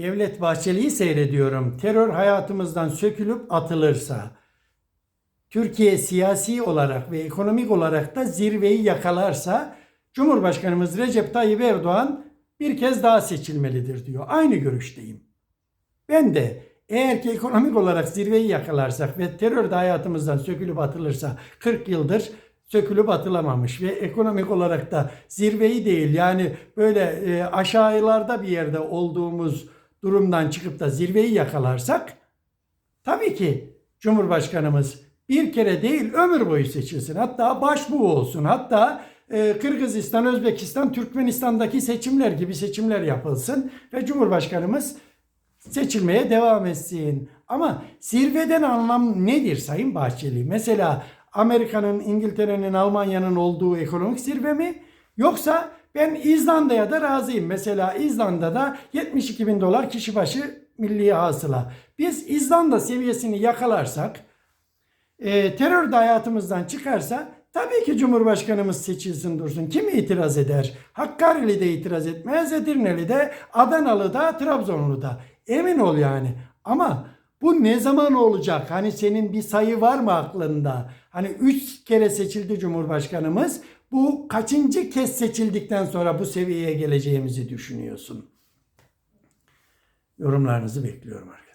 Devlet Bahçeli'yi seyrediyorum. Terör hayatımızdan sökülüp atılırsa, Türkiye siyasi olarak ve ekonomik olarak da zirveyi yakalarsa Cumhurbaşkanımız Recep Tayyip Erdoğan bir kez daha seçilmelidir diyor. Aynı görüşteyim. Ben de eğer ki ekonomik olarak zirveyi yakalarsak ve terör de hayatımızdan sökülüp atılırsa 40 yıldır sökülüp atılamamış ve ekonomik olarak da zirveyi değil yani böyle e, aşağılarda bir yerde olduğumuz durumdan çıkıp da zirveyi yakalarsak tabii ki Cumhurbaşkanımız bir kere değil ömür boyu seçilsin. Hatta başbuğ olsun. Hatta e, Kırgızistan, Özbekistan, Türkmenistan'daki seçimler gibi seçimler yapılsın ve Cumhurbaşkanımız seçilmeye devam etsin. Ama zirveden anlam nedir Sayın Bahçeli? Mesela Amerika'nın, İngiltere'nin, Almanya'nın olduğu ekonomik zirve mi? Yoksa ben İzlanda'ya da razıyım. Mesela İzlanda'da 72 bin dolar kişi başı milli hasıla. Biz İzlanda seviyesini yakalarsak, e, terör de hayatımızdan çıkarsa tabii ki Cumhurbaşkanımız seçilsin dursun. Kim itiraz eder? Hakkari'li de itiraz etmez, Edirne'li de, Adanalı da, Trabzonlu da. Emin ol yani. Ama bu ne zaman olacak? Hani senin bir sayı var mı aklında? Hani üç kere seçildi Cumhurbaşkanımız. Bu kaçıncı kez seçildikten sonra bu seviyeye geleceğimizi düşünüyorsun? Yorumlarınızı bekliyorum arkadaşlar.